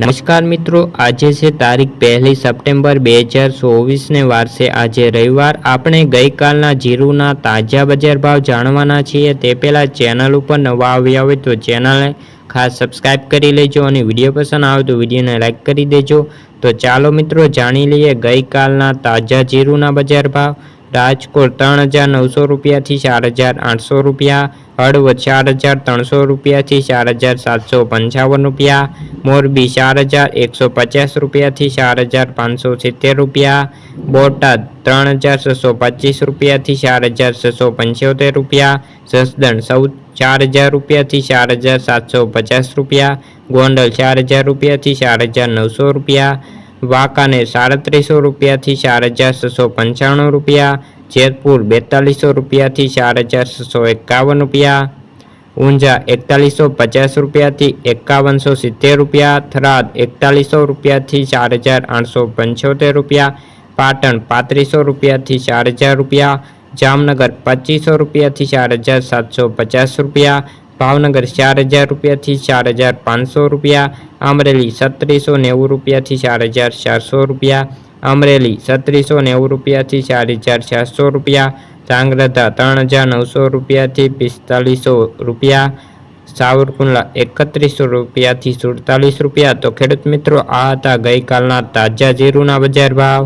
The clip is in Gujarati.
નમસ્કાર મિત્રો, આજે છે તારીખ પહેલી સપ્ટેમ્બર બે હજાર ચોવીસને વારસે આજે રવિવાર. આપણે ગઈકાલના જીરુના તાજા બજાર ભાવ જાણવાના છીએ. તે પહેલાં ચેનલ ઉપર નવા આવ્યા હોય તો ચેનલને ખાસ સબસ્ક્રાઈબ કરી લેજો અને વીડિયો પસંદ આવે તો વિડીયોને લાઇક કરી દેજો. તો ચાલો મિત્રો, જાણી લઈએ ગઈકાલના તાજા જીરુના બજાર ભાવ. રાજકોટ ત્રણ હજાર નવસો રૂપિયાથી ચાર હજાર આઠસો રૂપિયા હળવદ ચાર હજાર ત્રણસો રૂપિયાથી ચાર હજાર સાતસો પંચાવન રૂપિયા મોરબી ચાર હજાર એકસો પચાસ રૂપિયાથી ચાર હજાર પાંચસો સિત્તેર રૂપિયા બોટાદ ત્રણ હજાર છસો પચીસ રૂપિયાથી ચાર હજાર છસો પંચોતેર રૂપિયા જસદણ સૌ ચાર હજાર રૂપિયાથી ચાર હજાર સાતસો પચાસ રૂપિયા ગોંડલ ચાર હજાર રૂપિયાથી ચાર હજાર નવસો રૂપિયા વાંકાનેર સાડત્રીસો રૂપિયાથી ચાર હજાર છસો પંચાણું રૂપિયા, જેતપુર બેતાલીસો રૂપિયાથી ચાર હજાર છસો એકાવન રૂપિયા, ઊંઝા એકતાલીસો પચાસ રૂપિયાથી એકાવનસો સિત્તેર રૂપિયા, થરાદ એકતાલીસો રૂપિયાથી ચાર હજાર આઠસો પંચોતેર રૂપિયા, પાટણ પાંત્રીસો રૂપિયાથી ચાર હજાર રૂપિયા, જામનગર પચીસો રૂપિયાથી ચાર હજાર સાતસો પચાસ રૂપિયા ભાવનગર ચાર હજાર રૂપિયાથી ચાર હજાર પાંચસો રૂપિયા, અમરેલી સત્રીસો નેવું રૂપિયાથી ચાર હજાર ચારસો રૂપિયા, અમરેલી સત્રીસો નેવું રૂપિયાથી ચાર હજાર ચારસો રૂપિયા ધ્રાંગધ્રા ત્રણ હજાર નવસો રૂપિયાથી પિસ્તાલીસો રૂપિયા, સાવરકુંડલા એકત્રીસો રૂપિયાથી સુડતાલીસ રૂપિયા. તો ખેડૂત મિત્રો, આ હતા ગઈકાલના તાજા જીરુના બજાર ભાવ.